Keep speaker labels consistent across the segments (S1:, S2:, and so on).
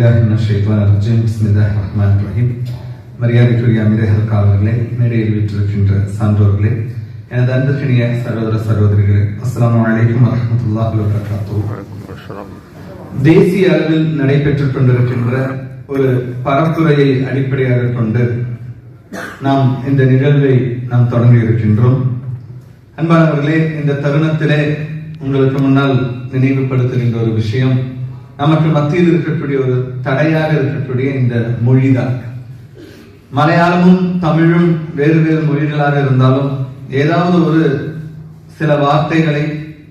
S1: பில்லாஹி மின அர்ஜுன் பிஸ்மில்லாஹ் ரஹ்மான் ரஹீம். மரியாதைக்குரிய அமிர ஹல்காவர்களே மேடையில் வீற்றிருக்கின்ற சான்றோர்களே எனது அன்புக்கினிய சகோதர சகோதரிகளே அஸ்லாம் வலைக்கம் வரமத்துல்லாஹ் வரகாத்து தேசிய அளவில் நடைபெற்றுக் கொண்டிருக்கின்ற ஒரு பரப்புரையை அடிப்படையாக கொண்டு நாம் இந்த நிகழ்வை நாம் தொடங்கி இருக்கின்றோம். அன்பானவர்களே இந்த தருணத்திலே உங்களுக்கு முன்னால் நினைவுபடுத்துகின்ற ஒரு விஷயம் நமக்கு மத்தியில் இருக்கக்கூடிய ஒரு தடையாக இருக்கக்கூடிய இந்த மொழிதான். மலையாளமும் தமிழும் வேறு வேறு மொழிகளாக இருந்தாலும் ஏதாவது ஒரு சில வார்த்தைகளை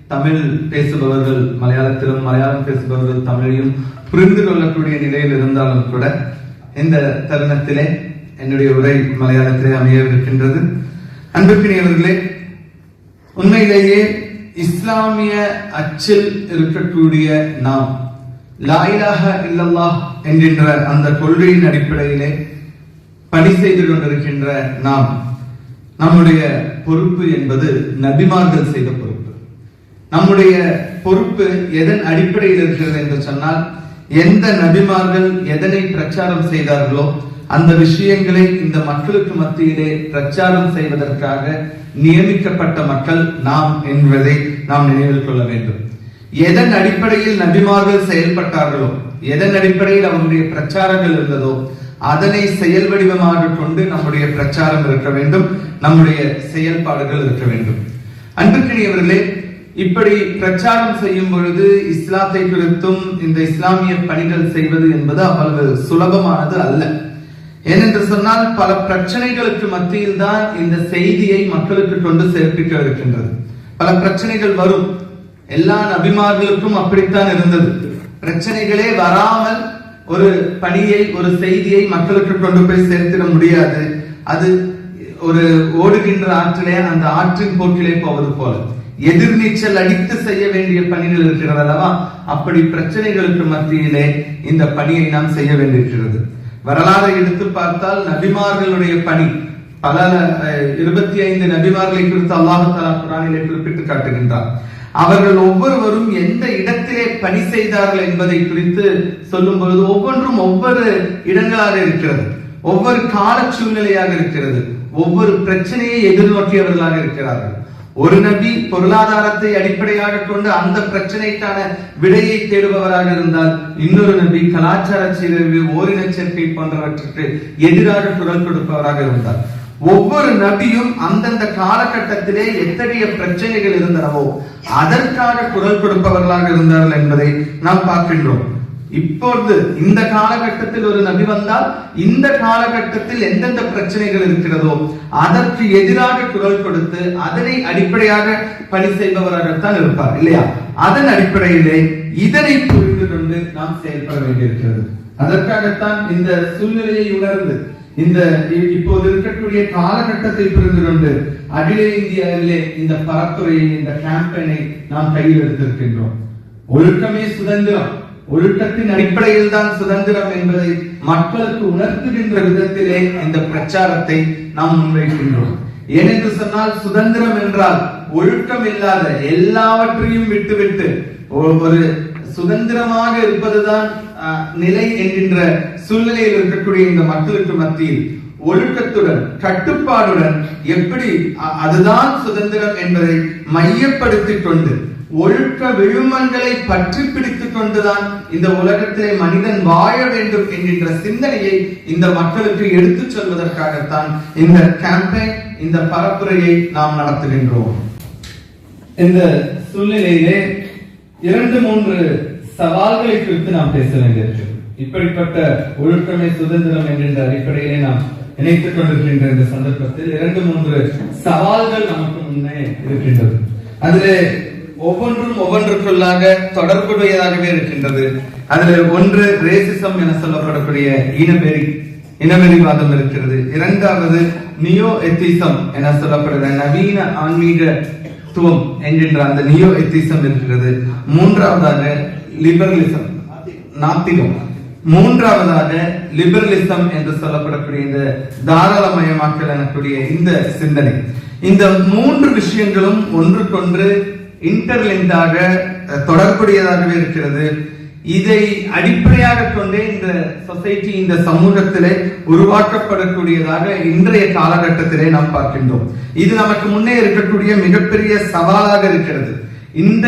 S1: தமிழ் பேசுபவர்கள் மலையாளத்திலும் மலையாளம் பேசுபவர்கள் தமிழையும் புரிந்து கொள்ளக்கூடிய நிலையில் இருந்தாலும் கூட இந்த தருணத்திலே என்னுடைய உரை மலையாளத்திலே அமையவிருக்கின்றது. அன்புக்கினியவர்களே உண்மையிலேயே இஸ்லாமிய அச்சில் இருக்கக்கூடிய நாம் லாயிலாக இல்லல்லா என்கின்ற அந்த கொள்கையின் அடிப்படையிலே பணி செய்து கொண்டிருக்கின்ற நாம் நம்முடைய பொறுப்பு என்பது நபிமார்கள் செய்த பொறுப்பு. நம்முடைய பொறுப்பு எதன் அடிப்படையில் இருக்கிறது என்று சொன்னால் எந்த நபிமார்கள் எதனை பிரச்சாரம் செய்தார்களோ அந்த விஷயங்களை இந்த மக்களுக்கு மத்தியிலே பிரச்சாரம் செய்வதற்காக நியமிக்கப்பட்ட மக்கள் நாம் என்பதை நாம் நினைவில் கொள்ள வேண்டும். எதன் அடிப்படையில் நபிமார்கள் செயல்பட்டார்களோ எதன் அடிப்படையில் அவருடைய பிரச்சாரங்கள் இருந்ததோ அதனை செயல் வடிவமாக கொண்டு நம்முடைய பிரச்சாரம் இருக்க வேண்டும் நம்முடைய செயல்பாடுகள் இருக்க வேண்டும். அன்புக்கினியவர்களே இப்படி பிரச்சாரம் செய்யும் பொழுது இஸ்லாத்தை குறித்தும் இந்த இஸ்லாமிய பணிகள் செய்வது என்பது அவ்வளவு சுலபமானது அல்ல. ஏனென்று சொன்னால் பல பிரச்சனைகளுக்கு மத்தியில் தான் இந்த செய்தியை மக்களுக்கு கொண்டு சேர்ப்பிக்க இருக்கின்றது. பல பிரச்சனைகள் வரும். எல்லா நபிமார்களுக்கும் அப்படித்தான் இருந்தது. பிரச்சனைகளே வராமல் ஒரு பணியை ஒரு செய்தியை மக்களுக்கு கொண்டு போய் சேர்த்திட முடியாது. அது ஒரு ஓடுகின்ற ஆற்றிலே அந்த ஆற்றின் போக்கிலே போவது போல. எதிர்நீச்சல் அடித்து செய்ய வேண்டிய பணிகள் இருக்கிறது அல்லவா? அப்படி பிரச்சனைகளுக்கு மத்தியிலே இந்த பணியை நாம் செய்ய வேண்டியிருக்கிறது. வரலாறை எடுத்து பார்த்தால் நபிமார்களுடைய பணி பல இருபத்தி ஐந்து நபிமார்களை குறித்து அல்லாஹு தலா குரானிலே குறிப்பிட்டு காட்டுகின்றார் அவர்கள் ஒவ்வொருவரும் எந்த இடத்திலே பணி செய்தார்கள் என்பதை குறித்து சொல்லும் பொழுது ஒவ்வொன்றும் ஒவ்வொரு இடங்களாக இருக்கிறது. ஒவ்வொரு கால சூழ்நிலையாக இருக்கிறது. ஒவ்வொரு பிரச்சனையை எதிர்நோக்கியவர்களாக இருக்கிறார்கள். ஒரு நபி பொருளாதாரத்தை அடிப்படையாக கொண்டு அந்த பிரச்சனைக்கான விடையை தேடுபவராக இருந்தால் இன்னொரு நபி கலாச்சார சீரழிவு ஓரின சேர்க்கை போன்றவற்றுக்கு எதிராக குரல் கொடுப்பவராக இருந்தார். ஒவ்வொரு நபியும் அந்தந்த காலகட்டத்திலே எத்தகைய பிரச்சனைகள் இருந்தனவோ அதற்காக குரல் கொடுப்பவர்களாக இருந்தார்கள் என்பதை நாம் பார்க்கின்றோம். இப்பொழுது இந்த காலகட்டத்தில் ஒரு நபி வந்தால் இந்த காலகட்டத்தில் எந்தெந்த பிரச்சனைகள் இருக்கிறதோ அதற்கு எதிராக குரல் கொடுத்து அதனை அடிப்படையாக பணி செய்பவராகத்தான் இருப்பார் இல்லையா? அதன் அடிப்படையிலே இதனை புரிந்து கொண்டு நாம் செயல்பட வேண்டியிருக்கிறது. அதற்காகத்தான் இந்த சூழ்நிலையை உணர்ந்து இந்த இப்போது இருக்கக்கூடிய காலகட்டத்தை புரிந்து கொண்டு அகில இந்தியாவிலே இந்த பரப்புரையை இந்த கேம்பெயினை நாம் கையில் எடுத்திருக்கின்றோம். ஒழுக்கமே சுதந்திரம். ஒழுக்கத்தின் அடிப்படையில் தான் சுதந்திரம் என்பதை மக்களுக்கு உணர்த்துகின்ற விதத்திலே இந்த பிரச்சாரத்தை நாம் முன்வைக்கின்றோம். ஏனென்று சொன்னால் சுதந்திரம் என்றால் ஒழுக்கம் இல்லாத எல்லாவற்றையும் விட்டுவிட்டு ஒரு சுதந்திரமாக இருப்பதுதான் நிலை என்கின்ற சூழ்நிலையில் இருக்கக்கூடிய இந்த மக்களுக்கு மத்தியில் ஒழுக்கத்துடன் கட்டுப்பாடுடன் எப்படி அதுதான் சுதந்திரம் என்பதை மையப்படுத்திக் கொண்டு ஒழுக்க விழுமங்களை பற்றி பிடித்துக் கொண்டுதான் இந்த உலகத்திலே மனிதன் வாழ வேண்டும் என்கின்ற சிந்தனையை இந்த மக்களுக்கு எடுத்துச் சொல்வதற்காகத்தான் இந்த கேம்பெயின் இந்த பரப்புரையை நாம் நடத்துகின்றோம். இந்த சூழ்நிலையிலே இரண்டு மூன்று சவால்களை குறித்து நாம் பேச வேண்டியிருக்கிறது இப்படிப்பட்ட ஒழுக்கமே சுதந்திரம் என்கின்ற அடிப்படையிலே நாம் நினைத்துக் கொண்டிருக்கின்ற இந்த சந்தர்ப்பத்தில் இரண்டு மூன்று சவால்கள் நமக்கு முன்னே இருக்கின்றது. அதிலே ஒவ்வொன்றும் ஒவ்வொன்றுக்குள்ளாக தொடர்புடையதாகவே இருக்கின்றது. அதில் ஒன்று ரேசிசம் என சொல்லப்படக்கூடிய இனவெறி இனவெறிவாதம் இருக்கிறது. இரண்டாவது நியோ எத்திசம் என சொல்லப்படுகிற நவீன ஆன்மீக துவம் என்கின்ற அந்த நியோ எத்திசம் இருக்கிறது. மூன்றாவதாக லிபரலிசம். நாத்திகம். மூன்றாவதாக லிபரலிசம் என்று சொல்லப்படக்கூடிய இந்த தாராளமயமாக்கல் எனக்கூடிய இந்த சிந்தனை. இந்த மூன்று விஷயங்களும் ஒன்றுக்கொன்று இன்டர்லிங்காக தொடர்புடையதாகவே இருக்கிறது. இதை அடிப்படையாக கொண்டே இந்த சொசைட்டி இந்த சமூகத்திலே உருவாக்கப்படக்கூடியதாக இன்றைய காலகட்டத்திலே நாம் பார்க்கின்றோம். இது நமக்கு முன்னே இருக்கக்கூடிய மிகப்பெரிய சவாலாக இருக்கிறது. இந்த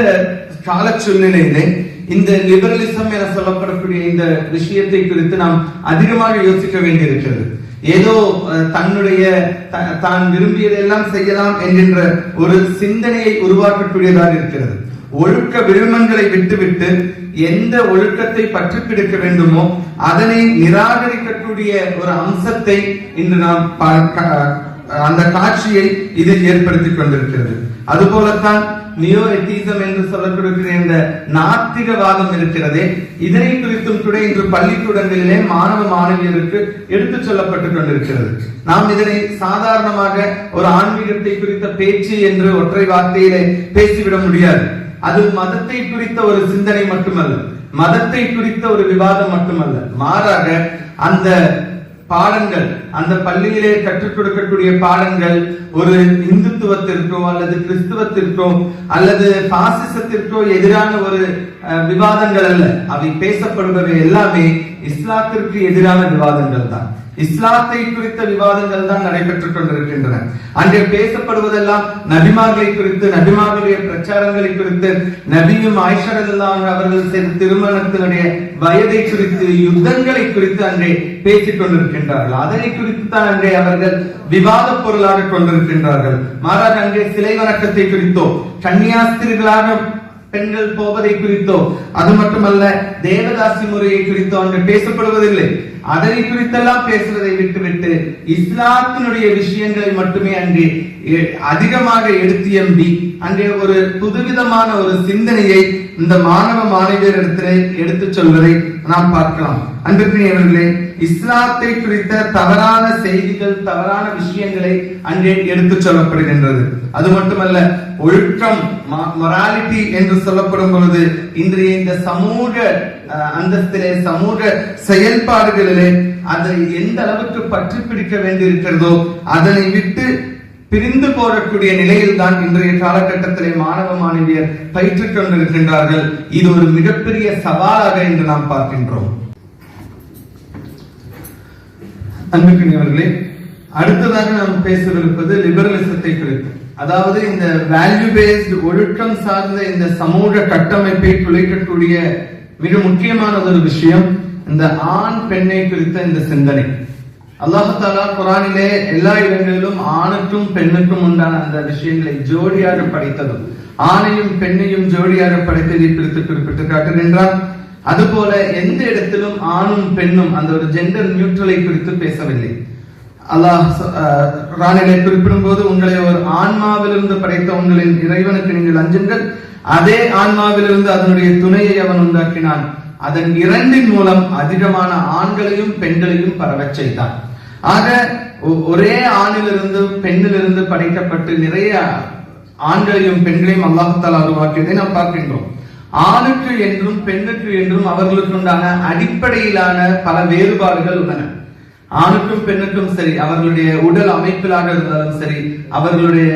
S1: கால சூழ்நிலையிலே இந்த லிபரலிசம் என சொல்லப்படக்கூடிய இந்த விஷயத்தை குறித்து நாம் அதிகமாக யோசிக்க வேண்டியிருக்கிறது. ஏதோ அஹ், தன்னுடைய த- தான் விரும்பியதெல்லாம் செய்யலாம் என்கின்ற ஒரு சிந்தனையை உருவாக்கக்கூடியதாக இருக்கிறது. ஒழுக்க விழுமங்களை விட்டுவிட்டு எந்த ஒழுக்கத்தை பற்றி பிடிக்க வேண்டுமோ அதனை நிராகரிக்கக்கூடிய ஒரு அம்சத்தை இன்று நாம் அந்த காட்சியை இதில் ஏற்படுத்திக் கொண்டிருக்கிறது. அதுபோலத்தான் நியோ எத்திசம் என்று சொல்லக்கூடிய இந்த நாத்திகவாதம் இருக்கிறதே இதனை குறித்தும் கூட இன்று பள்ளிக்கூடங்களிலே மாணவ மாணவியருக்கு எடுத்துச் சொல்லப்பட்டுக் கொண்டிருக்கிறது. நாம் இதனை சாதாரணமாக ஒரு ஆன்மீகத்தை குறித்த பேச்சு என்று ஒற்றை வார்த்தையிலே பேசிவிட முடியாது. அது மதத்தை குறித்த ஒரு சிந்தனை மட்டுமல்ல. மதத்தை குறித்த ஒரு விவாதம் மட்டுமல்ல. மாறாக அந்த பாடங்கள் அந்த பள்ளியிலே கற்றுக் கொடுக்கக்கூடிய பாடங்கள் ஒரு இந்துத்துவத்திற்கோ அல்லது கிறிஸ்துவத்திற்கோ அல்லது பாசிசத்திற்கோ எதிரான ஒரு விவாதங்கள் அல்ல. அவை பேசப்படுபவை எல்லாமே இஸ்லாத்திற்கு எதிரான விவாதங்கள் தான். இஸ்லாத்தை குறித்த விவாதங்கள் தான் நடைபெற்றுக் கொண்டிருக்கின்றன. அன்றைய பேசப்படுவதெல்லாம் நபிமார்களை குறித்து நபிமார்களுடைய பிரச்சாரங்களை குறித்து நபியும் ஆயிஷரெல்லாம் அவர்கள் செய்த திருமணத்தினுடைய வயதை குறித்து யுத்தங்களை குறித்து அன்றே பேசிக் கொண்டிருக்கின்றார்கள். அதனை குறித்து தான் அன்றே அவர்கள் விவாத பொருளாக கொண்டிருக்கின்றார்கள். மாறாக அன்றே சிலை வணக்கத்தை குறித்தோ கன்னியாஸ்திரிகளாக பெண்கள் போவதை குறித்தோ அது மட்டுமல்ல தேவதாசி முறையை குறித்தோ அங்கு பேசப்படுவதில்லை. அதனை குறித்தெல்லாம் பேசுவதை விட்டுவிட்டு இஸ்லாத்தினுடைய விஷயங்களை மட்டுமே அங்கே அதிகமாக எடுத்து எம்பி அங்கே ஒரு புதுவிதமான ஒரு சிந்தனையை இந்த மாணவ மாணவியரிடத்திலே எடுத்துச் சொல்வதை நாம் பார்க்கலாம். அன்பிற்குரியவர்களே இஸ்லாத்தை குறித்த தவறான செய்திகள் தவறான விஷயங்களை அங்கே எடுத்துச் சொல்லப்படுகின்றது. அது மட்டுமல்ல ஒழுக்கம் மொராலிட்டி என்று சொல்லப்படும் பொழுது இன்றைய இந்த சமூக அந்தஸ்திலே சமூக செயல்பாடுகளிலே அதை எந்த அளவுக்கு பற்றி பிடிக்க வேண்டியிருக்கிறதோ அதனை விட்டு பிரிந்து போடக்கூடிய நிலையில் தான் இன்றைய காலகட்டத்திலே மாணவ மாணவியர் பயிற்றுக் கொண்டிருக்கின்றார்கள். இது ஒரு மிகப்பெரிய சவாலாக என்று நாம் பார்க்கின்றோம். அன்புக்குரியவர்களே அடுத்ததாக நாம் பேசவிருப்பது லிபரலிசத்தை குறித்து. அதாவது இந்த வேல்யூ பேஸ்டு ஒழுக்கம் சார்ந்த இந்த சமூக கட்டமைப்பை துளைக்கக்கூடிய மிக முக்கியமான ஒரு விஷயம் இந்த ஆண் பெண்ணை குறித்த இந்த சிந்தனை. அல்லாஹாலா குரானிலே எல்லா இடங்களிலும் ஆணுக்கும் பெண்ணுக்கும் உண்டான அந்த விஷயங்களை ஜோடியாக படைத்ததும் ஆணையும் பெண்ணையும் ஜோடியாக படைத்ததை குறித்து குறிப்பிட்டு காட்டுகின்றார். அதுபோல எந்த இடத்திலும் ஆணும் பெண்ணும் அந்த ஒரு ஜெண்டர் நியூட்ரலை குறித்து பேசவில்லை. அல்லாஹ் ராணிகளை அஹ், குறிப்பிடும் போது உங்களை ஒரு ஆன்மாவிலிருந்து படைத்த உங்களின் இறைவனுக்கு நீங்கள் அஞ்சுங்கள். அதே ஆன்மாவிலிருந்து அதனுடைய துணையை அவன் உண்டாக்கினான். அதன் இரண்டின் மூலம் அதிகமான ஆண்களையும் பெண்களையும் பரவச் செய்தான். ஆக ஒ- ஒரே ஆணிலிருந்து பெண்ணிலிருந்து படைக்கப்பட்டு நிறைய ஆண்களையும் பெண்களையும் அல்லாஹத்தால் உருவாக்கியதை நாம் பார்க்கின்றோம். ஆணுக்கு என்றும் பெண்ணுக்கு என்றும் அவர்களுக்கு உண்டான அடிப்படையிலான பல வேறுபாடுகள் உள்ளன. ஆணுக்கும் பெண்ணுக்கும் சரி அவர்களுடைய உடல் அமைப்பிலாக இருந்தாலும் சரி அவர்களுடைய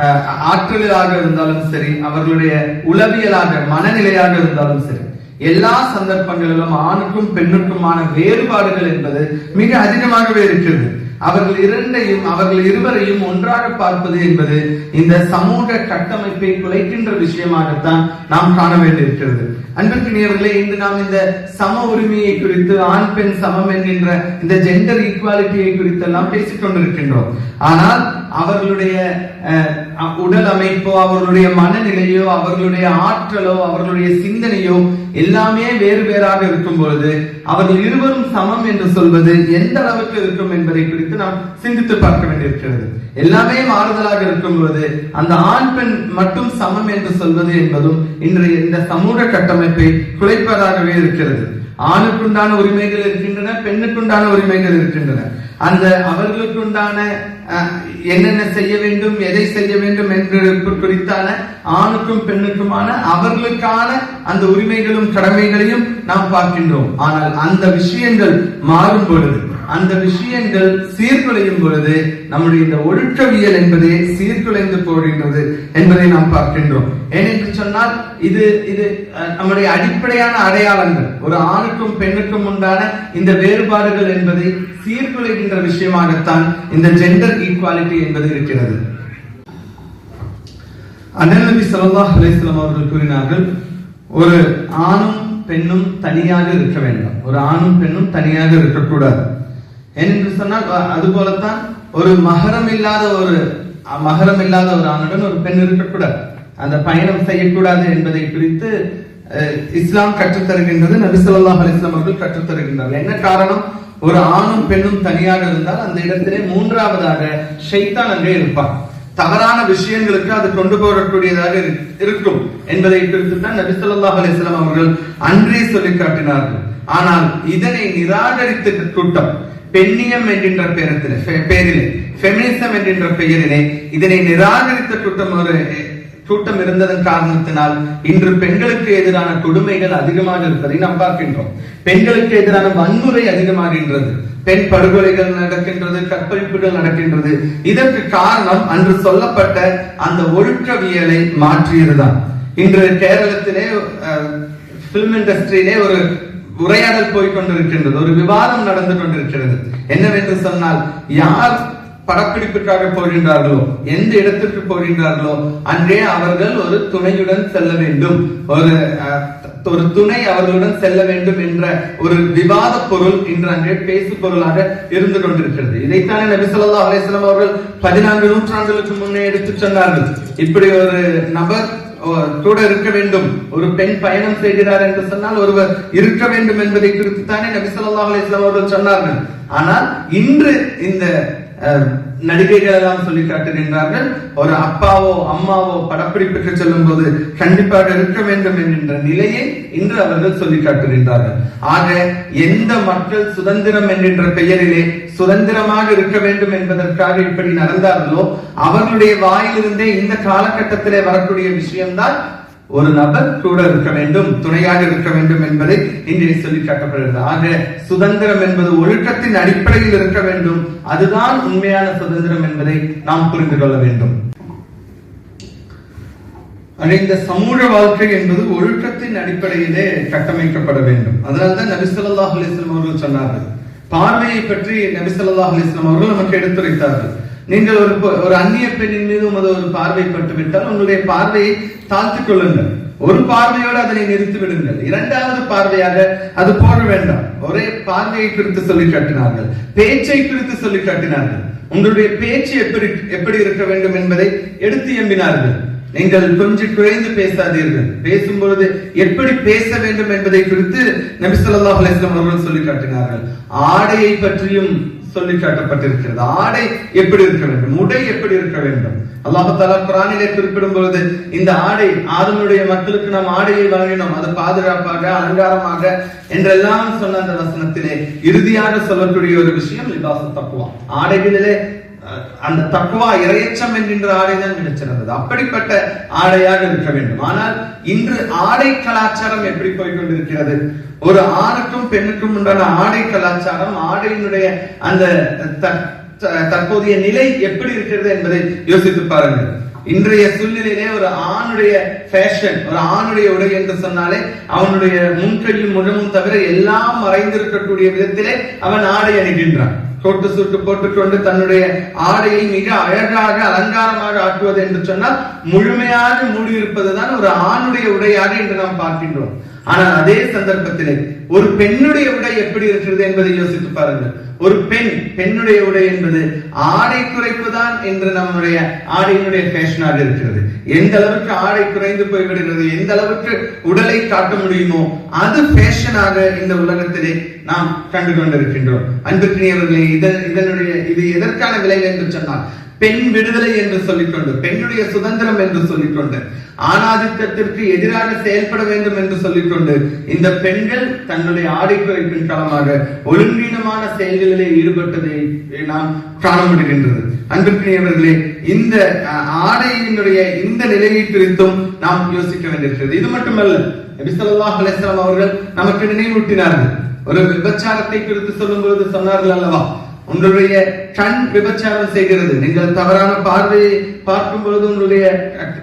S1: அஹ், ஆற்றலாக இருந்தாலும் சரி அவர்களுடைய உளவியலாக மனநிலையாக இருந்தாலும் சரி எல்லா சந்தர்ப்பங்களிலும் ஆணுக்கும் பெண்ணுக்குமான வேறுபாடுகள் என்பது மிக அதிகமாகவே இருக்கிறது. அவர்கள் இரண்டையும் அவர்கள் இருவரையும் ஒன்றாக பார்ப்பது என்பது இந்த சமூக கட்டமைப்பை குலைக்கின்ற விஷயமாகத்தான் நாம் காண வேண்டியிருக்கிறது. அன்பிற்கினியவர்களே இன்று நாம் இந்த சம உரிமையை குறித்து ஆண் பெண் சமம் என்கின்ற இந்த ஜெண்டர் ஈக்குவாலிட்டியை குறித்து எல்லாம் பேசிக் கொண்டிருக்கின்றோம். ஆனால் அவர்களுடைய அஹ், உடல் அமைப்போ அவர்களுடைய மனநிலையோ அவர்களுடைய ஆற்றலோ அவர்களுடைய சிந்தனையோ எல்லாமே வேறு வேறாக இருக்கும் பொழுது அவர்கள் இருவரும் சமம் என்று சொல்வது எந்த அளவுக்கு இருக்கும் என்பதை குறித்து நாம் சிந்தித்து பார்க்க வேண்டியிருக்கிறது. எல்லாமே மாறுதலாக இருக்கும் பொழுது அந்த ஆண் பெண் மட்டும் சமம் என்று சொல்வது என்பதும் இன்றைய இந்த சமூக கட்டமைப்பை குலைப்பதாகவே இருக்கிறது. ஆணுக்குண்டான உரிமைகள் இருக்கின்றன பெண்ணுக்குண்டான உரிமைகள் இருக்கின்றன. அந்த அவர்களுக்குண்டான அஹ், என்னென்ன செய்ய வேண்டும் எதை செய்ய வேண்டும் என்று குறித்தான ஆணுக்கும் பெண்ணுக்குமான அவர்களுக்கான அந்த உரிமைகளும் கடமைகளையும் நாம் பார்க்கின்றோம். ஆனால் அந்த விஷயங்கள் மாறும் பொழுது அந்த விஷயங்கள் சீர்குலையும் பொழுது நம்முடைய இந்த ஒழுக்கவியல் என்பதே சீர்குலைந்து போகின்றது என்பதை நாம் பார்க்கின்றோம். ஏனென்று சொன்னால் இது இது நம்முடைய அடிப்படையான அடையாளங்கள். ஒரு ஆணுக்கும் பெண்ணுக்கும் உண்டான இந்த வேறுபாடுகள் என்பதை சீர்குலைகின்ற விஷயமாகத்தான் இந்த ஜெண்டர் ஈக்குவாலிட்டி என்பது இருக்கிறது. அண்ணநபி நபி ஸல்லல்லாஹு அவர்கள் கூறினார்கள் ஒரு ஆணும் பெண்ணும் தனியாக இருக்க வேண்டும். ஒரு ஆணும் பெண்ணும் தனியாக இருக்கக்கூடாது. ஏனென்று சொன்னால் அது போலத்தான் ஒரு மகரம் இல்லாத ஒரு மகரம் இல்லாத ஒரு ஆணுடன் ஒரு பெண் இருக்கக்கூடாது. அந்த பயணம் செய்யக்கூடாது என்பதை குறித்து இஸ்லாம் கற்றுத்தருகின்றது தருகின்றது அலிஸ்லாம் அவர்கள் கற்றுத்தருகின்றார்கள். என்ன காரணம்? ஒரு ஆணும் பெண்ணும் தனியாக இருந்தால் அந்த இடத்திலே மூன்றாவதாக ஷைத்தான் அங்கே இருப்பார் தவறான விஷயங்களுக்கு அது கொண்டு போகக்கூடியதாக இருக்கும் என்பதை குறித்து தான் நபி அலிஸ்லாம் அவர்கள் அன்றே சொல்லி காட்டினார்கள். ஆனால் இதனை நிராகரித்த கூட்டம் பெண்ணியம் என்கின்ற பேரத்திலே பெ- பேரிலே ஃபெமினிசம் என்கின்ற பெயரிலே இதனை நிராகரித்த கூட்டம் ஒரு கூட்டம் இருந்ததன் காரணத்தினால் இன்று பெண்களுக்கு எதிரான கொடுமைகள் அதிகமாக இருப்பதை நாம் பார்க்கின்றோம். பெண்களுக்கு எதிரான வன்முறை அதிகமாகின்றது. பெண் படுகொலைகள் நடக்கின்றது கற்பழிப்புகள் நடக்கின்றது. இதற்கு காரணம் அன்று சொல்லப்பட்ட அந்த ஒழுக்கவியலை மாற்றியதுதான். இன்று கேரளத்திலே பிலிம் இண்டஸ்ட்ரியிலே ஒரு உரையாடல் போய் கொண்டிருக்கின்றது. ஒரு விவாதம் நடந்து கொண்டிருக்கிறது. என்னவென்று சொன்னால் யார் படப்பிடிப்புக்காக போகின்றார்களோ எந்த இடத்திற்கு போகின்றார்களோ அன்றே அவர்கள் ஒரு துணையுடன் செல்ல வேண்டும். ஒரு அஹ், ஒரு துணை அவர்களுடன் செல்ல வேண்டும் என்ற ஒரு விவாத பொருள் இன்று அங்கே பேசு பொருளாக இருந்து கொண்டிருக்கிறது. இதைத்தானே நபி சொல்லா அலைஹி அவர்கள் பதினான்கு நூற்றாண்டுகளுக்கு முன்னே எடுத்து சொன்னார்கள். இப்படி ஒரு நபர் கூட இருக்க வேண்டும். ஒரு பெண் பயணம் செய்கிறார் என்று சொன்னால் ஒருவர் இருக்க வேண்டும் என்பதை குறித்து தானே நபி ஸல்லல்லாஹு அவர்கள் சொன்னார்கள். ஆனால் இன்று இந்த நடிகைகள் எல்லாம் சொல்லி காட்டுகின்றார்கள். ஒரு அப்பாவோ அம்மாவோ படப்பிடிப்புக்கு செல்லும் போது கண்டிப்பாக இருக்க வேண்டும் என்கின்ற நிலையை இன்று அவர்கள் சொல்லி காட்டுகின்றார்கள். ஆக எந்த மக்கள் சுதந்திரம் என்கின்ற பெயரிலே சுதந்திரமாக இருக்க வேண்டும் என்பதற்காக இப்படி நடந்தார்களோ அவர்களுடைய வாயிலிருந்தே இந்த காலகட்டத்திலே வரக்கூடிய விஷயம்தான் ஒரு நபர் கூட இருக்க வேண்டும் துணையாக இருக்க வேண்டும் என்பதை இங்கே சொல்லி காட்டப்படுகிறது. ஆக சுதந்திரம் என்பது ஒழுக்கத்தின் அடிப்படையில் இருக்க வேண்டும். அதுதான் உண்மையான சுதந்திரம் என்பதை நாம் புரிந்து கொள்ள வேண்டும். ஆக இந்த சமூக வாழ்க்கை என்பது ஒழுக்கத்தின் அடிப்படையிலே கட்டமைக்கப்பட வேண்டும். அதனால்தான் நபிசல்லா அலிஸ்லாம் அவர்கள் சொன்னார்கள். பார்வையை பற்றி நபிசல்லா அலிஸ்லாம் அவர்கள் நமக்கு எடுத்துரைத்தார்கள். நீங்கள் ஒரு ஒரு அந்நிய பெண்ணின் மீது உமது ஒரு பார்வை பட்டுவிட்டால் உங்களுடைய பார்வையை தாழ்த்திக் கொள்ளுங்கள். ஒரு பார்வையோடு அதனை நிறுத்தி விடுங்கள். இரண்டாவது பார்வையாக அது போக வேண்டாம். ஒரே பார்வையை குறித்து சொல்லி காட்டினார்கள். பேச்சை குறித்து சொல்லி காட்டினார்கள். உங்களுடைய பேச்சு எப்படி எப்படி இருக்க வேண்டும் என்பதை எடுத்து எம்பினார்கள். நீங்கள் கொஞ்சம் குறைந்து பேசாதீர்கள். பேசும்பொழுது எப்படி பேச வேண்டும் என்பதை குறித்து நபி ஸல்லல்லாஹு அலைஹி அவர்கள் சொல்லி காட்டினார்கள். ஆடையை பற்றியும் சொல்லி காட்டப்பட்டிருக்கிறது. ஆடை எப்படி இருக்க வேண்டும்? உடை எப்படி இருக்க வேண்டும்? அல்லாஹ் தஆலா குறிப்பிடும் பொழுது இந்த ஆடை ஆதனுடைய மக்களுக்கு நாம் ஆடையை வழங்கினோம். அது பாதுகாப்பாக அலங்காரமாக என்றெல்லாம் சொன்ன அந்த வசனத்திலே இறுதியாக சொல்லக்கூடிய ஒரு விஷயம் லிபாசு தக்குவா ஆடைகளிலே அந்த தக்குவா இரையச்சம் என்கின்ற ஆடைதான் மிகச்சிறந்தது அப்படிப்பட்ட ஆடையாக இருக்க வேண்டும். ஆனால் இன்று ஆடை கலாச்சாரம் எப்படி போய்கொண்டிருக்கிறது ஒரு ஆணுக்கும் பெண்ணுக்கும் உண்டான ஆடை கலாச்சாரம் ஆடையினுடைய அந்த தற்போதைய நிலை எப்படி இருக்கிறது என்பதை யோசித்து பாருங்கள். இன்றைய சூழ்நிலையிலே ஒரு ஆணுடைய ஃபேஷன் ஒரு ஆணுடைய உடை என்று சொன்னாலே அவனுடைய முன்கையும் முழமும் தவிர எல்லாம் மறைந்திருக்கக்கூடிய விதத்திலே அவன் ஆடை அணிகின்றான். கோட்டு சுட்டு போட்டுக்கொண்டு தன்னுடைய ஆடையை மிக அழகாக அலங்காரமாக ஆக்குவது என்று சொன்னால் முழுமையாக மூடியிருப்பதுதான் ஒரு ஆணுடைய உடையாக இன்று நாம் பார்க்கின்றோம். ஆனால் அதே சந்தர்ப்பத்திலே ஒரு பெண்ணுடைய உடை எப்படி இருக்கிறது என்பதை யோசித்து பாருங்கள். ஒரு பெண் பெண்ணுடைய உடை என்பது ஆடை குறைப்புதான் என்று நம்முடைய ஆடையினுடைய ஃபேஷனாக இருக்கிறது. எந்த அளவுக்கு ஆடை குறைந்து போய்விடுகிறது எந்த அளவுக்கு உடலை காட்ட முடியுமோ அது ஃபேஷனாக இந்த உலகத்திலே நாம் கண்டு கொண்டிருக்கின்றோம் அன்புக்குரியவர்களே இதன் இதனுடைய இது எதற்கான விளைவு என்று சொன்னால் பெண் விடுதலை என்று சொல்லிக்கொண்டு பெண்ணுடைய சுதந்திரம் என்று சொல்லிக்கொண்டு ஆணாதிக்கத்திற்கு எதிராக செயல்பட வேண்டும் என்று சொல்லிக்கொண்டு இந்த பெண்கள் தன்னுடைய ஆடை குறைப்பின் காலமாக ஒழுங்கீனமான செயல்களிலே ஈடுபட்டதை நாம் காண முடிகின்றது அன்பிற்குரியவர்களே இந்த அஹ், ஆடையினுடைய இந்த நிலையை குறித்தும் நாம் யோசிக்க வேண்டியிருக்கிறது. இது மட்டுமல்ல நபி அலிஸ்லாம் அவர்கள் நமக்கு நினைவூட்டினார்கள். ஒரு விபச்சாரத்தை குறித்து சொல்லும் பொழுது சொன்னார்கள் அல்லவா? உங்களுடைய கண் விபச்சாரம் செய்கிறது. நீங்கள் தவறான பார்வையை பார்க்கும் பொழுது உங்களுடைய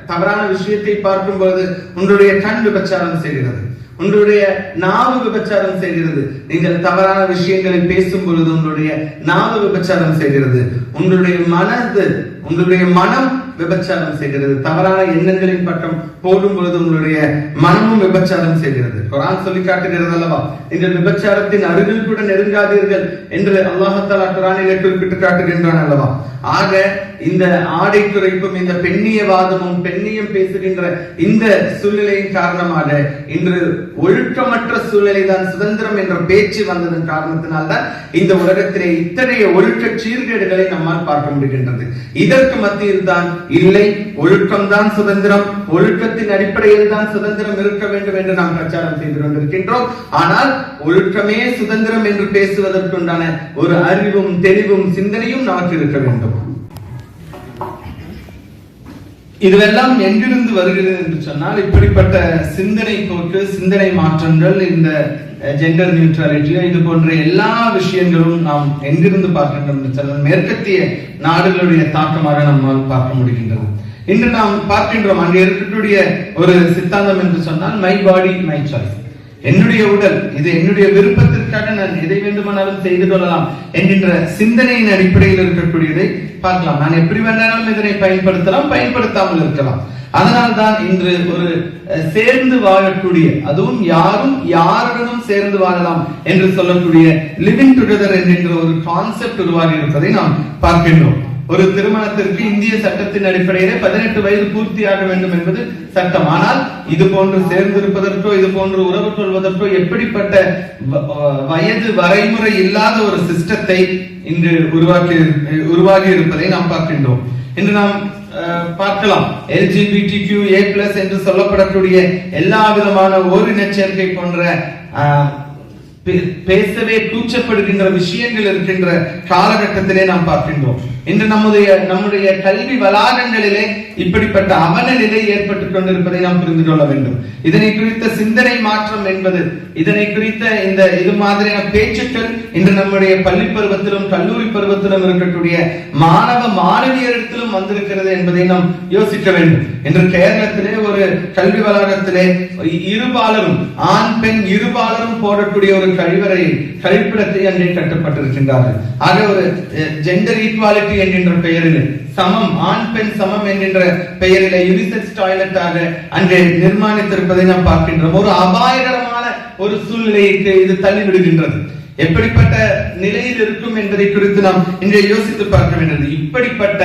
S1: தவறான விஷயத்தை பார்க்கும் பொழுது உங்களுடைய கண் விபச்சாரம் செய்கிறது. உங்களுடைய நாவு விபச்சாரம் செய்கிறது. நீங்கள் தவறான விஷயங்களை பேசும் பொழுது உங்களுடைய நாவு விபச்சாரம் செய்கிறது. உங்களுடைய மனது உங்களுடைய மனம் விபச்சாரம் செய்கிறது. தவறான எண்ணங்களின் பட்டம் போடும் பொழுது உங்களுடைய மனமும் விபச்சாரம் செய்கிறது. குரான் சொல்லி காட்டுகிறது அல்லவா? நீங்கள் விபச்சாரத்தின் அருகில் கூட நெருங்காதீர்கள் என்று அல்லாஹாலா குரானிலே குறிப்பிட்டு காட்டுகின்றான் அல்லவா? ஆக இந்த ஆடை குறைப்பும் இந்த பெண்ணியவாதமும் பெண்ணியம் பேசுகின்ற இந்த சூழ்நிலையின் காரணமாக இன்று ஒழுக்கமற்ற சூழ்நிலை தான் சுதந்திரம் என்ற பேச்சு வந்ததன் காரணத்தினால்தான் இந்த உலகத்திலே இத்தகைய ஒழுக்க சீர்கேடுகளை நம்மால் பார்க்க முடிகின்றது. இதற்கு மத்தியில் தான் இல்லை ஒழுக்கம்தான் சுதந்திரம். ஒழுக்கத்தின் அடிப்படையில் தான் சுதந்திரம் இருக்க வேண்டும் என்று நாம் பிரச்சாரம் செய்து கொண்டிருக்கின்றோம். ஆனால் ஒழுக்கமே சுதந்திரம் என்று பேசுவதற்குண்டான ஒரு அறிவும் தெளிவும் சிந்தனையும் நமக்கு இருக்க வேண்டும். இதுவெல்லாம் எங்கிருந்து வருகிறது என்று சொன்னால் இப்படிப்பட்ட சிந்தனை போக்கு சிந்தனை மாற்றங்கள் இந்த ஜெண்டர் நியூட்ரலிட்டியோ இது போன்ற எல்லா விஷயங்களும் நாம் எங்கிருந்து பார்க்கின்றோம் என்று மேற்கத்திய நாடுகளுடைய தாக்கமாக நம்மால் பார்க்க முடிகின்றது. இன்று நாம் பார்க்கின்றோம் அங்கு இருக்கக்கூடிய ஒரு சித்தாந்தம் என்று சொன்னால் மை பாடி மை சாய்ஸ் என்னுடைய உடல் இது என்னுடைய விருப்பத்திற்காக நான் எதை வேண்டுமானாலும் செய்து கொள்ளலாம் என்கின்ற சிந்தனையின் அடிப்படையில் இருக்கக்கூடியதை பார்க்கலாம். நான் எப்படி வேண்டாலும் இதனை பயன்படுத்தலாம் பயன்படுத்தாமல் இருக்கலாம். அதனால்தான் இன்று ஒரு சேர்ந்து வாழக்கூடிய அதுவும் யாரும் யாருடனும் சேர்ந்து வாழலாம் என்று சொல்லக்கூடிய லிவிங் டுகெதர் என்கின்ற ஒரு கான்செப்ட் உருவாகி இருப்பதை நாம் பார்க்கின்றோம். ஒரு திருமணத்திற்கு இந்திய சட்டத்தின் அடிப்படையிலே பதினெட்டு வயது பூர்த்தியாக வேண்டும் என்பது சட்டம். ஆனால் இது போன்று சேர்ந்திருப்பதற்கோ இது போன்று உறவு கொள்வதற்கோ எப்படிப்பட்ட வயது வரைமுறை இல்லாத ஒரு சிஸ்டத்தை இன்று உருவாக்கி உருவாகி இருப்பதை நாம் பார்க்கின்றோம். இன்று நாம் பார்க்கலாம். எல்ஜிபிடி கியூ ஏ பிளஸ் என்று சொல்லப்படக்கூடிய எல்லா விதமான ஓரின சேர்க்கை போன்ற பேசவே கூச்சப்படுகின்ற விஷயங்கள் இருக்கின்ற காலகட்டத்திலே நாம் பார்க்கின்றோம். இன்று நம்முடைய நம்முடைய கல்வி வளாகங்களிலே இப்படிப்பட்ட அவலநிலை ஏற்பட்டுக் கொண்டிருப்பதை நாம் புரிந்து கொள்ள வேண்டும். இதனை குறித்த சிந்தனை மாற்றம் என்பது இதனை குறித்த இந்த இது மாதிரியான பேச்சுக்கள் இன்று நம்முடைய பள்ளி பருவத்திலும் கல்லூரி பருவத்திலும் இருக்கக்கூடிய மாணவ மாணவியரிடத்திலும் வந்திருக்கிறது என்பதை நாம் யோசிக்க வேண்டும். இன்று கேரளத்திலே ஒரு கல்வி வளாகத்திலே இருபாலரும் ஆண் பெண் இருபாலரும் போடக்கூடிய ஒரு கழிவறை கழிப்பிடத்தை அங்கே கட்டப்பட்டிருக்கின்றார்கள். ஆக ஒரு ஜெண்டர் ஈக்வாலிட்டி என்கின்ற பெயரில் சமம் ஆண் பெண் சமம் என்கின்ற பெயரில் யூனிசெக்ஸ் டாய்லெட்டாக அன்று நிர்மாணித்திருப்பதை நாம் பார்க்கின்றோம். ஒரு அபாயகரமான ஒரு சூழ்நிலைக்கு இது தள்ளிவிடுகின்றது. எப்படிப்பட்ட நிலையில் இருக்கும் என்பதை குறித்து நாம் இன்றைய யோசித்து பார்க்க வேண்டியது. இப்படிப்பட்ட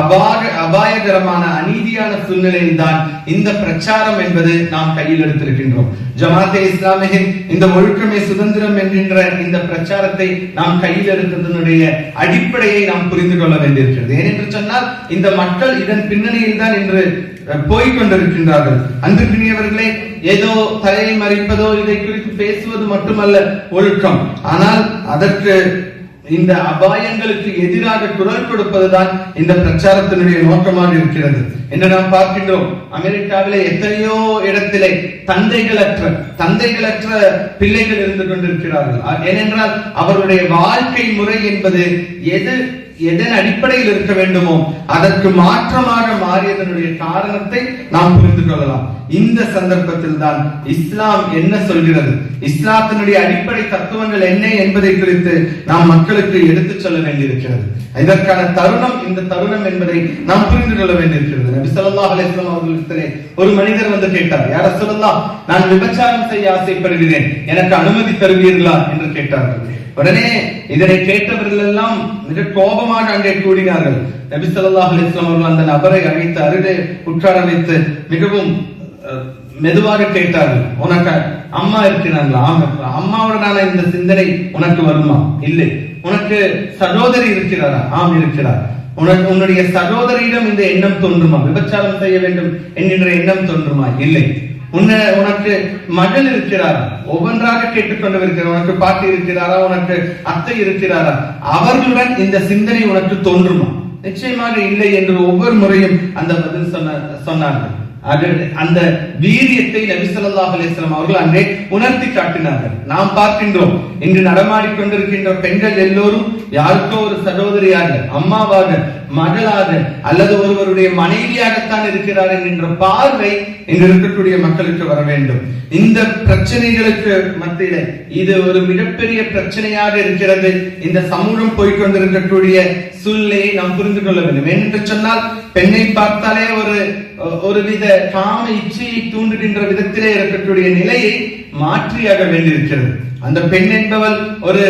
S1: அபாக அபாயகரமான அநீதியான சூழ்நிலையில் தான் இந்த பிரச்சாரம் என்பது நாம் கையில் எடுத்திருக்கின்றோம். ஜமாத்தே இஸ்லாமியின் இந்த ஒழுக்கமே சுதந்திரம் என்கின்ற இந்த பிரச்சாரத்தை நாம் கையில் எடுத்ததனுடைய அடிப்படையை நாம் புரிந்து கொள்ள வேண்டியிருக்கிறது. ஏனென்று சொன்னால் இந்த மக்கள் இதன் பின்னணியில் தான் இன்று போய்கொண்டிருக்கின்றார்கள் அன்பிற்கினியவர்களே ஏதோ தலையை மறைப்பதோ இதை குறித்து பேசுவது மட்டுமல்ல ஒழுக்கம். ஆனால் அதற்கு இந்த அபாயங்களுக்கு எதிராக குரல் கொடுப்பதுதான் இந்த பிரச்சாரத்தினுடைய நோக்கமாக இருக்கிறது. என்று நாம் பார்க்கின்றோம். அமெரிக்காவிலே எத்தனையோ இடத்திலே தந்தைகளற்ற தந்தைகளற்ற பிள்ளைகள் இருந்து கொண்டிருக்கிறார்கள். ஏனென்றால் அவருடைய வாழ்க்கை முறை என்பது எது எதன் அடிப்படையில் இருக்க வேண்டுமோ அதற்கு மாற்றமாக மாறியதனுடைய காரணத்தை நாம் புரிந்து கொள்ளலாம். இந்த சந்தர்ப்பத்தில் தான் இஸ்லாம் என்ன சொல்கிறது? இஸ்லாத்தினுடைய அடிப்படை தத்துவங்கள் என்ன என்பதை குறித்து நாம் மக்களுக்கு எடுத்துச் சொல்ல வேண்டியிருக்கிறது. இதற்கான தருணம் இந்த தருணம் என்பதை நாம் புரிந்து கொள்ள வேண்டியிருக்கிறது. நபி சொல்லா அலிஸ்லாம் அவர்களிடத்திலே ஒரு மனிதர் வந்து கேட்டார் யார சொல்லலாம் நான் விபச்சாரம் செய்ய ஆசைப்படுகிறேன். எனக்கு அனுமதி தருவீர்களா? என்று கேட்டார்கள். உடனே இதனை கேட்டவர்கள் எல்லாம் மிக கோபமாக அங்கே கூடினார்கள். நபி சொல்லா அலிஸ்லாம் அவர்கள் அந்த நபரை அழைத்து அருகே உட்கார வைத்து மிகவும் மெதுவாக கேட்டார்கள். உனக்கு அம்மா இருக்கிறாங்களா அம்மாவுடனான இந்த சிந்தனை உனக்கு வருமா? இல்லை. உனக்கு சகோதரி இருக்கிறாரா? ஆம் இருக்கிறார். உனக்கு உன்னுடைய சகோதரியிடம் இந்த எண்ணம் தோன்றுமா? விபச்சாரம் செய்ய வேண்டும் என்கின்ற எண்ணம் தோன்றுமா? இல்லை. உன்னை உனக்கு மகள் இருக்கிறாரா? ஒவ்வொன்றாக கேட்டுக்கொண்டு இருக்கிற உனக்கு பாட்டி இருக்கிறாரா? உனக்கு அத்தை இருக்கிறாரா? அவர்களுடன் இந்த சிந்தனை உனக்கு தோன்றுமா? நிச்சயமாக இல்லை என்று ஒவ்வொரு முறையும் அந்த பதில் சொன்ன சொன்னார்கள். அந்த வீரியத்தை நபி ஸல்லல்லாஹு அவர்கள் அன்றே உணர்த்தி காட்டினார்கள். நாம் பார்க்கின்றோம் இன்று நடமாடிக்கொண்டிருக்கின்ற பெண்கள் எல்லோரும் யாருக்கோ ஒரு சகோதரியாக அம்மாவாக மகளாக அல்லது ஒருவருடைய மனைவியாகத்தான் இருக்கிறார் என்கின்ற பார்வை இங்கு இருக்கக்கூடிய மக்களுக்கு வர வேண்டும். இந்த பிரச்சனைகளுக்கு மத்தியில இது ஒரு மிகப்பெரிய பிரச்சனையாக இருக்கிறது. இந்த சமூகம் போய்கொண்டிருக்கக்கூடிய சூழ்நிலையை நாம் புரிந்து கொள்ள வேண்டும். என்று சொன்னால் பெண்ணை பார்த்தாலே ஒரு ஒரு வித காம இச்சையை தூண்டுகின்ற விதத்திலே இருக்கக்கூடிய நிலையை மாற்றியாக வேண்டியிருக்கிறது. அந்த பெண் என்பவள் ஒரு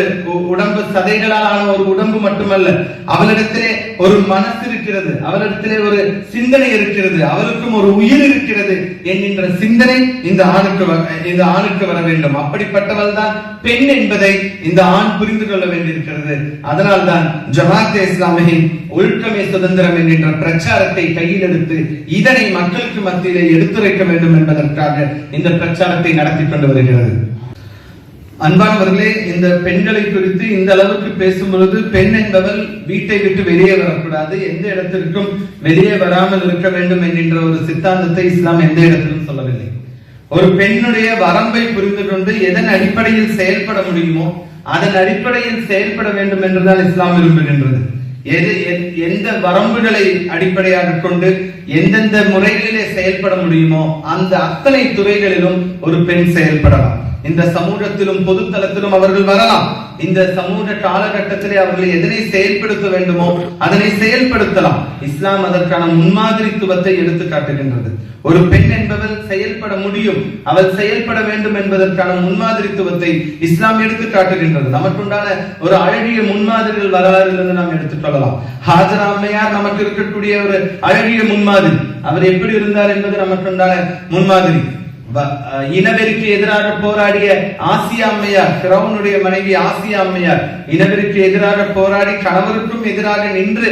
S1: உடம்பு சதைகளால் ஆன ஒரு உடம்பு மட்டுமல்ல அவளிடத்திலே ஒரு மனசு இருக்கிறது அவளிடத்திலே ஒரு சிந்தனை இருக்கிறது அவளுக்கும் ஒரு உயிர் இருக்கிறது என்கின்ற சிந்தனை இந்த ஆணுக்கு இந்த ஆணுக்கு வர வேண்டும். அப்படிப்பட்டவள் தான் பெண் என்பதை இந்த ஆண் புரிந்து கொள்ள வேண்டியிருக்கிறது. அதனால்தான் ஜமாத் இஸ்லாமியின் ஒழுக்கமே சுதந்திரம் என்கின்ற பிரச்சாரத்தை கையில் எடுத்து இதனை மக்களுக்கு மத்தியிலே எடுத்துரைக்க வேண்டும் என்பதற்காக இந்த பிரச்சாரத்தை நடத்தி கொண்டு வருகிறது. அன்பானவர்களே இந்த பெண்களை குறித்து இந்த அளவுக்கு பேசும் பொழுது பெண் என்பவள் வீட்டை விட்டு வெளியே வரக்கூடாது. எந்த இடத்திற்கும் வெளியே வராமல் இருக்க வேண்டும் என்கின்ற ஒரு சித்தாந்தத்தை இஸ்லாம் எந்த இடத்திலும் சொல்லவில்லை. ஒரு பெண்ணுடைய வரம்பை புரிந்து கொண்டு எதன் அடிப்படையில் செயல்பட முடியுமோ அதன் அடிப்படையில் செயல்பட வேண்டும் என்றுதான் இஸ்லாம் விரும்புகின்றது. எது எந்த வரம்புகளை அடிப்படையாக கொண்டு எந்தெந்த முறைகளிலே செயல்பட முடியுமோ அந்த அத்தனை துறைகளிலும் ஒரு பெண் செயல்படலாம். இந்த சமூகத்திலும் பொதுத்தளத்திலும் அவர்கள் வரலாம். இந்த சமூக காலகட்டத்திலே அவர்கள் எதனை செயல்படுத்த வேண்டுமோ அதனை செயல்படுத்தலாம். இஸ்லாம் அதற்கான முன்மாதிரித்துவத்தை எடுத்து காட்டுகின்றது. ஒரு பெண் என்பவள் செயல்பட முடியும். அவள் செயல்பட வேண்டும் என்பதற்கான முன்மாதிரித்துவத்தை இஸ்லாம் எடுத்து காட்டுகின்றது. நமக்குண்டான ஒரு அழகிய முன்மாதிரிகள் வரலாறிலிருந்து நாம் எடுத்துக்கொள்ளலாம் ஹாஜரா அம்மையார் நமக்கு இருக்கக்கூடிய ஒரு அழகிய முன்மாதிரி. அவர் எப்படி இருந்தார் என்பது நமக்குண்டான முன்மாதிரி. இனவெறிக்கு எதிராக போராடிய ஆசியா அம்மையார் கிரவுனுடைய மனைவி ஆசியா அம்மையார் இனவெறிக்கு எதிராக போராடி கணவருக்கும் எதிராக நின்று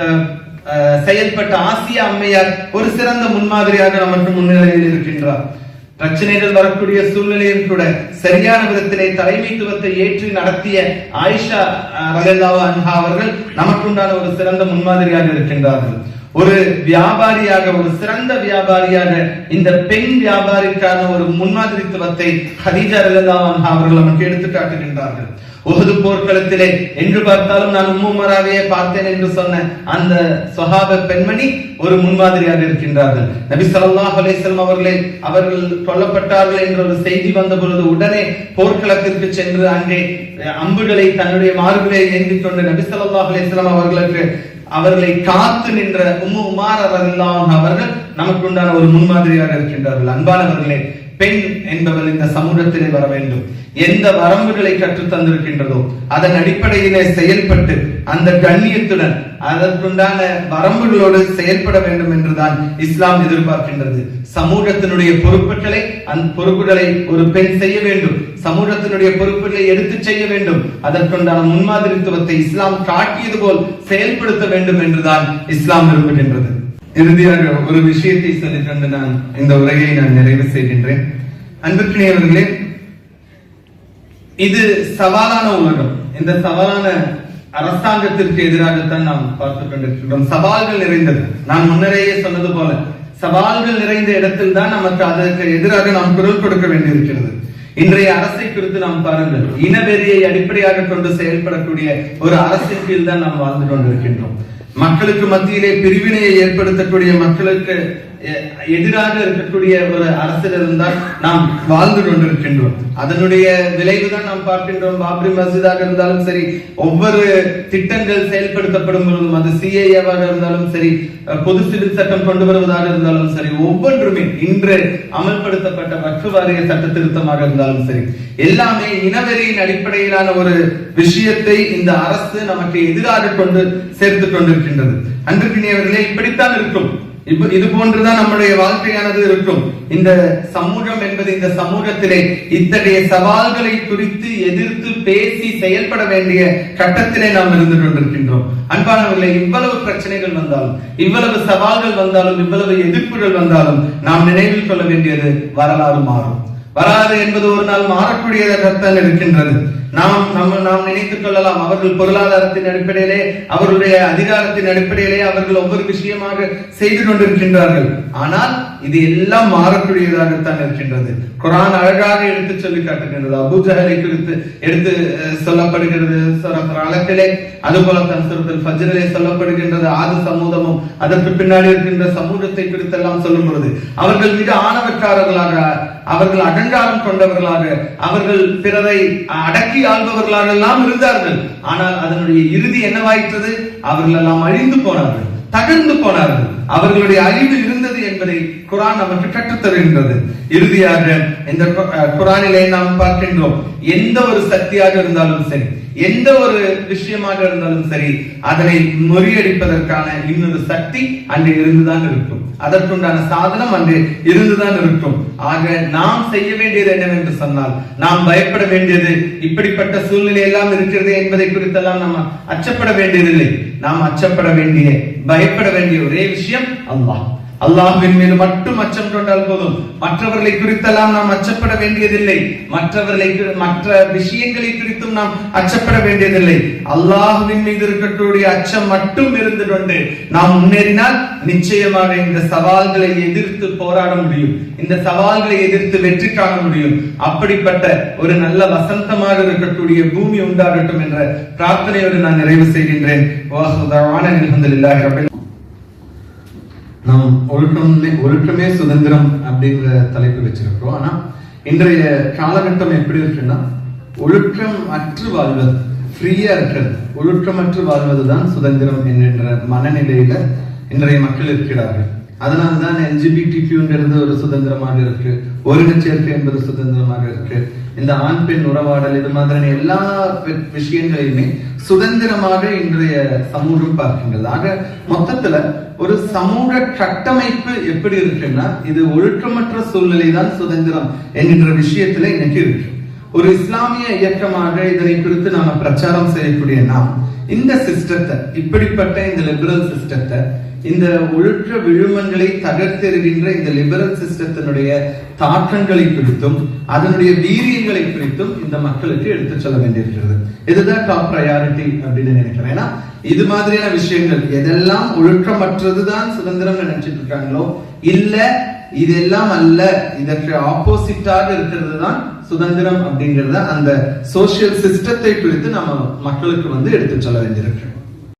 S1: அஹ், செயல்பட்ட ஆசியா அம்மையார் ஒரு சிறந்த முன்மாதிரியாக நமக்கு முன்னிலையில் இருக்கின்றார். பிரச்சனைகள் வரக்கூடிய சூழ்நிலையும் கூட சரியான விதத்திலே தலைமைத்துவத்தை ஏற்று நடத்திய ஆயிஷா அஹ், அன்ஹா அவர்கள் நமக்குண்டான ஒரு சிறந்த முன்மாதிரியாக இருக்கின்றார்கள். ஒரு வியாபாரியாக ஒரு சிறந்த வியாபாரியாக இந்த பெண் வியாபாரிக்கான ஒரு முன்மாதிரித்துவத்தை ஹதீஜா ரலதாவான் அவர்கள் நமக்கு எடுத்து காட்டுகின்றார்கள். உகது போர்க்களத்திலே என்று பார்த்தாலும் நான் உம்முமராவையே பார்த்தேன் என்று சொன்ன அந்த சொஹாப பெண்மணி ஒரு முன்மாதிரியாக இருக்கின்றார்கள். நபி ஸல்லல்லாஹு அலேஸ்லம் அவர்களே அவர்கள் கொல்லப்பட்டார்கள் என்ற ஒரு செய்தி வந்த பொழுது உடனே போர்க்களத்திற்கு சென்று அங்கே அம்புகளை தன்னுடைய மார்பிலே ஏந்திக் கொண்டு நபி ஸல்லல்லாஹு அலேஸ்லாம் அவர்களுக்கு அவர்களை காத்து நின்ற உம்மு உமார் அவர்கள் நமக்கு உண்டான ஒரு முன்மாதிரியாக இருக்கின்றார்கள். அன்பானவர்களே பெண் என்பவள் இந்த சமூகத்திலே வர வேண்டும். எந்த வரம்புகளை கற்றுத் தந்திருக்கின்றதோ அதன் அடிப்படையிலே செயல்பட்டு அந்த கண்ணியத்துடன் அதற்குண்டான வரம்புகளோடு செயல்பட வேண்டும் என்றுதான் இஸ்லாம் எதிர்பார்க்கின்றது. சமூகத்தினுடைய பொறுப்புகளை அந்த பொறுப்புகளை ஒரு பெண் செய்ய வேண்டும். சமூகத்தினுடைய பொறுப்புகளை எடுத்து செய்ய வேண்டும். அதற்குண்டான முன்மாதிரித்துவத்தை இஸ்லாம் காட்டியது போல் செயல்படுத்த வேண்டும் என்றுதான் இஸ்லாம் விரும்புகின்றது. இறுதியாக ஒரு விஷயத்தை சொல்லிக்கொண்டு நான் இந்த உரையை நான் நிறைவு செய்கின்றேன். அன்புக்கினியவர்களே இது சவாலான உலகம். இந்த சவாலான அரசாங்கத்திற்கு எதிராகத்தான் நாம் பார்த்துக் கொண்டிருக்கிறோம் சவால்கள் நிறைந்தது. நான் முன்னரேயே சொன்னது போல சவால்கள் நிறைந்த இடத்தில் தான் நமக்கு அதற்கு எதிராக நாம் குரல் கொடுக்க வேண்டியிருக்கிறது. இன்றைய அரசை குறித்து நாம் பாருங்கள். இனவெறியை அடிப்படையாக கொண்டு செயல்படக்கூடிய ஒரு அரசின் கீழ் தான் நாம் வாழ்ந்து கொண்டிருக்கின்றோம். மக்களுக்கு மத்தியிலே பிரிவினையை ஏற்படுத்தக்கூடிய மக்களுக்கு எதிராக இருக்கக்கூடிய ஒரு அரசில் இருந்தால் நாம் வாழ்ந்து கொண்டிருக்கின்றோம். அதனுடைய விளைவுதான் நாம் பார்க்கின்றோம். பாப்ரி மசிதாக இருந்தாலும் சரி ஒவ்வொரு திட்டங்கள் செயல்படுத்தப்படும் பொழுதும் அது சிஏஏவாக இருந்தாலும் சரி பொது சிவில் சட்டம் கொண்டு வருவதாக இருந்தாலும் சரி ஒவ்வொன்றுமே இன்று அமல்படுத்தப்பட்ட வக்ஃபு வாரிய சட்ட திருத்தமாக இருந்தாலும் சரி எல்லாமே இனவெறியின் அடிப்படையிலான ஒரு விஷயத்தை இந்த அரசு நமக்கு எதிராக கொண்டு சேர்த்து கொண்டிருக்கின்றது. அன்றுக்கினியவர்களே இப்படித்தான் இருக்கும். இப்ப இது போன்றுதான் நம்முடைய வாழ்க்கையானது இருக்கும். இந்த சமூகம் என்பது இந்த சமூகத்திலே இத்தகைய சவால்களை குறித்து எதிர்த்து பேசி செயல்பட வேண்டிய கட்டத்திலே நாம் இருந்து கொண்டிருக்கின்றோம். அன்பானவர்களே இவ்வளவு பிரச்சனைகள் வந்தாலும் இவ்வளவு சவால்கள் வந்தாலும் இவ்வளவு எதிர்ப்புகள் வந்தாலும் நாம் நினைவில் கொள்ள வேண்டியது வரலாறு மாறும். வராது என்பது ஒரு நாள் மாறக்கூடியதாகத்தான் இருக்கின்றது. நாம் நம்ம நாம் நினைத்துக் கொள்ளலாம். அவர்கள் பொருளாதாரத்தின் அடிப்படையிலே அவருடைய அதிகாரத்தின் அடிப்படையிலே அவர்கள் ஒவ்வொரு விஷயமாக செய்து கொண்டிருக்கின்றார்கள். ஆனால் இது எல்லாம் மாறக்கூடியதாகத்தான் இருக்கின்றது. குரான் அழகாக எடுத்து சொல்லி காட்டுகின்றது. அபூஜஹலை குறித்து எடுத்து சொல்லப்படுகிறது. அலக்கிலே அதுபோல தன் சுரத்தில் ஃபஜ்ரிலே சொல்லப்படுகின்றது. ஆது சமூகமும் அதற்கு பின்னாடி இருக்கின்ற சமூகத்தை குறித்தெல்லாம் சொல்லும் பொழுது அவர்கள் மிக ஆணவக்காரர்களாக அவர்கள் அகங்காரம் கொண்டவர்களாக அவர்கள் பிறரை அடக்கி ஆள்பவர்களாக எல்லாம் இருந்தார்கள். ஆனால் அதனுடைய இறுதி என்னவாயிற்றது? அவர்கள் எல்லாம் அழிந்து போனார்கள் தகர்ந்து போனார்கள். அவர்களுடைய அறிவு இருந்தது என்பதை குரான் நமக்கு கற்றுத்தருகின்றது. இறுதியாக இந்த குரானிலே நாம் பார்க்கின்றோம் எந்த ஒரு சக்தியாக இருந்தாலும் சரி எந்த ஒரு விஷயமாக இருந்தாலும் சரி அதனை முறியடிப்பதற்கான இன்னொரு சக்தி அங்கே இருந்துதான் இருக்கும். அதற்குண்டான சாதனம் அங்கே இருந்துதான் இருக்கும். ஆக நாம் செய்ய வேண்டியது என்னவென்று சொன்னால் நாம் பயப்பட வேண்டியது இப்படிப்பட்ட சூழ்நிலை எல்லாம் இருக்கிறது என்பதை குறித்தெல்லாம் நாம் அச்சப்பட வேண்டியதில்லை. நாம் அச்சப்பட வேண்டிய பயப்பட வேண்டிய ஒரே விஷயம் அல்லாஹ். அல்லாஹுவின் மீது மட்டும் அச்சம் கொண்டால் போதும். மற்றவர்களை குறித்தெல்லாம் நாம் அச்சப்பட வேண்டியதில்லை. மற்றவர்களை மற்ற விஷயங்களை குறித்தும் நாம் அச்சப்பட வேண்டியதில்லை. அல்லாஹுவின் மீது இருக்கக்கூடிய அச்சம் மட்டும் இருந்து கொண்டு நாம் முன்னேறினால் நிச்சயமாக இந்த சவால்களை எதிர்த்து போராட முடியும். இந்த சவால்களை எதிர்த்து வெற்றி காண முடியும். அப்படிப்பட்ட ஒரு நல்ல வசந்தமாக இருக்கக்கூடிய பூமி உண்டாகட்டும் என்ற பிரார்த்தனையோடு நான் நிறைவு செய்கின்றேன். நாம் ஒழுக்கமே ஒழுக்கமே சுதந்திரம் அப்படிங்கிற தலைப்பு வச்சிருக்கிறோம். ஆனா இன்றைய காலகட்டம் எப்படி இருக்குன்னா ஒழுக்கம் அற்று வாழ்வது ஃப்ரீயா இருக்கிறது. ஒழுக்கமற்று வாழ்வதுதான் சுதந்திரம் என்கின்ற மனநிலையில இன்றைய மக்கள் இருக்கிறார்கள். அதனால்தான் எல்ஜிபிடிக்யூங்கிறது ஒரு சுதந்திரமாக இருக்கு. ஒருங்க சேர்க்கை என்பது சுதந்திரமாக இருக்கு. இந்த ஆண் பெண் உறவாடல் இது மாதிரியான எல்லா விஷயங்களையுமே சுதந்திரமாக இன்றைய சமூகம் பார்க்கின்றது. ஆக மொத்தத்துல ஒரு சமூக கட்டமைப்பு எப்படி இருக்குன்னா இது ஒழுக்கமற்ற சூழ்நிலை தான் சுதந்திரம் என்கின்ற விஷயத்துல இன்னைக்கு இருக்கு. ஒரு இஸ்லாமிய இயக்கமாக இதனை குறித்து நாம பிரச்சாரம் செய்யக்கூடிய நாம் இந்த சிஸ்டத்தை இப்படிப்பட்ட இந்த லிபரல் சிஸ்டத்தை இந்த ஒழுக்க விழுமங்களை தகர்த்தெறிகின்ற இந்த லிபரல் சிஸ்டத்தினுடைய தாக்கங்களை குறித்தும் அதனுடைய வீரியங்களை குறித்தும் இந்த மக்களுக்கு எடுத்துச் சொல்ல வேண்டியிருக்கிறது. இதுதான் டாப் ப்ரையாரிட்டி அப்படின்னு நினைக்கிறேன். ஏன்னா இது மாதிரியான விஷயங்கள் எதெல்லாம் ஒழுக்கமற்றதுதான் சுதந்திரம் நினைச்சிட்டு இருக்காங்களோ இல்ல இதெல்லாம் அல்ல இதற்கு ஆப்போசிட்டாக இருக்கிறது தான் சுதந்திரம் அப்படிங்கிறத அந்த சோசியல் சிஸ்டத்தை குறித்து நம்ம மக்களுக்கு வந்து எடுத்து சொல்ல வேண்டியிருக்கிறோம்